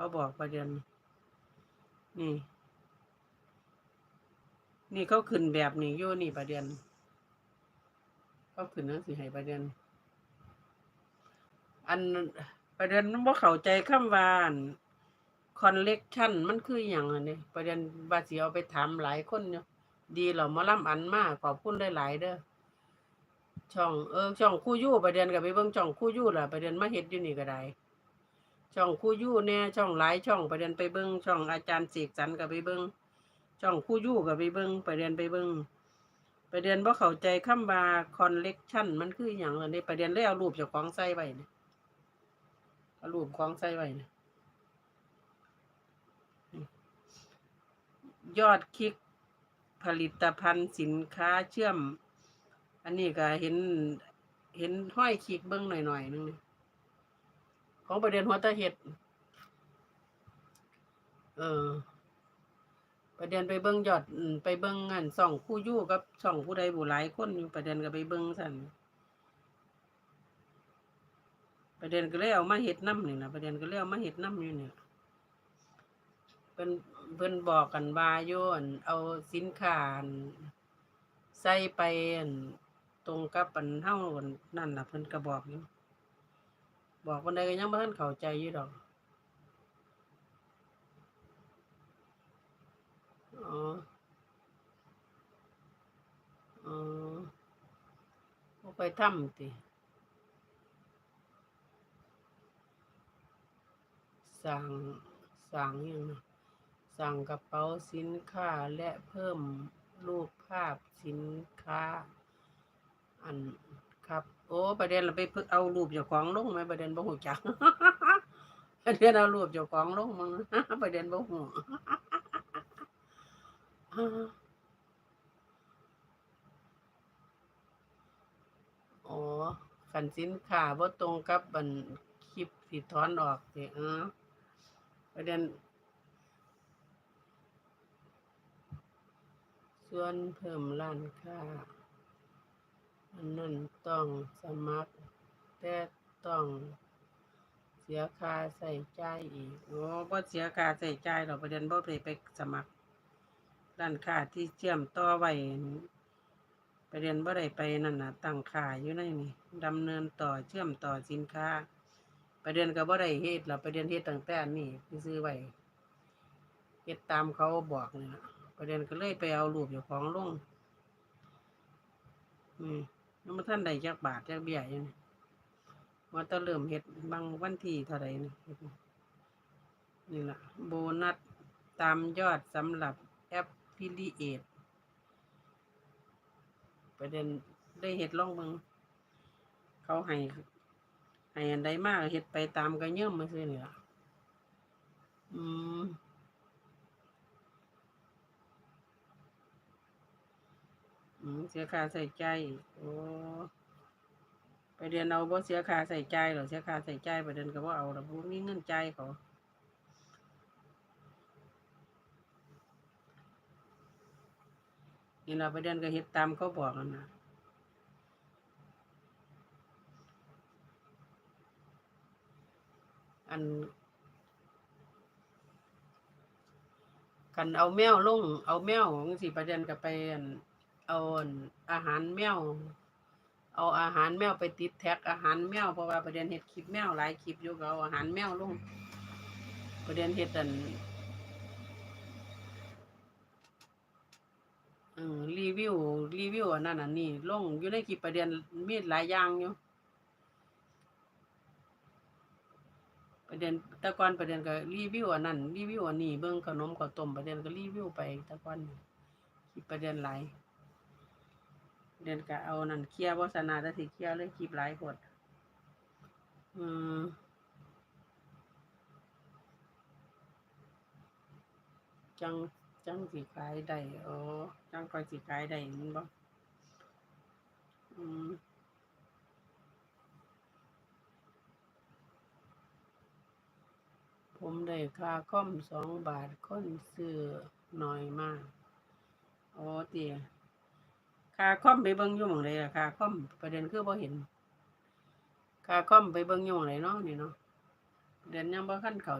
เขาบอกประเด็นนี่ นี่เขาขึ้นแบบนี้อยู่นี่ประเด็นเขาขึ้นนั่นสิให้ประเด็นอันประเด็นมันบ่เข้าใจคำว่าคอนเล็กชันมันคืออย่างอันนี้ประเด็นบาสิเอาไปถามหลายคนอยู่ดีเหรามาล่ำอันมากขอบคุณหลายๆเด้อช่องเออช่องคู่ยู่ประเด็นกับไปเบิ่งช่องคู่ยู่ล่ะประเด็นมาเฮ็ดอยู่นี่ก็ได้ ช่องคู่ยู่เนี่ยช่องหลายช่องประเด็นไปเบิ่งช่องอาจารย์เสกสรรก็ไปเบิ่งช่องคู่ยู่ก็ไปเบิ่งประเด็นไปเบิ่งประเด็นบ่เข้าใจคำว่าคอนเล็กชันมันคือหยังอันนี้ประเด็นเลยเอารูปจ้าของใส่ไว้นี่เอารูปของใส่ไว้นี่ยอดคลิกผลิตภัณฑ์สินค้าเชื่อม อันนี้ก็เห็นเห็นห้อยคลิกเบิ้งหน่อยๆนึงนี่ ของประเด็นหัวตะเห็ด เออ ประเด็นไปเบิ้งยอดไปเบิ้งงานส่องคู่ยู่กับส่องผู้ใดบุหลายคนอยู่ประเด็นก็ไปเบิ้งสั่นประเด็นก็เลยเอามาเห็ดน้ำนี่นะประเด็นก็เลยเอามาเห็ดน้ำอยู่เนี่ยเพิ่นเพิ่นบอกกันว่าโยนเอาสินค้าใส่ไปตรงกับอันเฮาอั่นนั่นล่ะเพิ่นก็บอกอยู่ บอกคนใดก็ยังบ่ทันเข้าใจอยู่ดอกอ๋ออ๋อไปทำติสั่งสั่งยังนะสั่งกระเป๋าสินค้าและเพิ่มรูปภาพสินค้า อัน ครับ โอ้ประเด็นเราไปเพิ่งเอารูปเจ้าของลงไหมประเด็นบ่หูจักประเด็นเอารูปเจ้าของลงมั้งประเด็นบ่หูอ๋อขันสินค้าบ่ตรงกับบันคลิปสิถอนออกสิเออประเด็นส่วนเพิ่มร้านค้า อันนั้นต้องสมัคร แต่ต้องเสียค่าใส่ใจายอีกโอ้บ่เสียค่าใส่ใจ่ายหรอกประเด็นบ่ได้ไปสมัครร้านค้าที่เชื่อมต่อไว้ประเด็นบ่ได้ไปนั่นน่ะตั้งค่าอยู่ในนี่ดำเนินต่อเชื่อมต่อสินค้า ประเด็นก็บ่ได้เฮ็ดหรอกประเด็นเฮ็ดตั้งแต่อันนี้ซื้อไว้เฮ็ดตามเขาบอกนี่ล่ะประเด็นก็เลยไปเอารูปเจ้าของลงอืม ยังบ่ทันได้จักบาทจักเบี้ยยู่นี่ว่าตะเริ่มเฮ็ดบางวันที่เท่าใดนี่นี่ล่ะโบนัสตามยอดสำหรับแอปพิลิเอตประเด็นได้เฮ็ดลองเบิ่งเขาให้ให้อันใดมากเฮ็ดไปตามกระเยิ่มมาซื่อนี่ละอืม อืม เสียค่าใส่ใจโอ้ไปเรียนเอาบ่เสียค่าใส่ใจหรอเสียค่าใส่ใจไปเรียนก็บ่เอาแล้วบ่มีเงินจ่ายเขานี่เราไปเรียนก็เฮ็ดตามเขาบอกนั่นนะอันกันเอาแมวลง เอาแมวจังซี่ประเด็นก็ไปอัน เอาอั่นอาหารแมวเอาอาหารแมวไปติดแท็กอาหารแมวเพราะว่าประเด็นเฮ็ดคลิปแมวหลายคลิปอยู่ก็เอาอาหารแมวลง ประเด็นเฮ็ดอันเออรีวิวรีวิวอันนั้นอันนี้ลงอยู่ในคลิปประเด็นมีหลายอย่างอยู่ประเด็นแตะก่อนประเด็นก็รีวิวอันนั้นรีวิวอันนี้เบิ่งขนมข้าวต้มประเด็นก็รีวิวไปแตะก่อนคลิปประเด็นหลายเดือนก็เอานั่นเคลียร์วาสนาแต่สิเคลียร์เลยคลิปหลายกดอืมจังจังสิขายได้โอ๋อจังค่อยสิขายได้มันบ่อืมผมได้ค่าคอมสองบาทคนซื้อน้อยมากอ๋อเตี๋ย ค่าคอมไปเบิ้งอยู่หม่องใดล่ะค่าคอมประเด็นคือบ่เห็นค่าคอมไปเบิ้งอยู่หม่องใดเนาะนี่เนาะเด็นยังบ่ขั้นเขา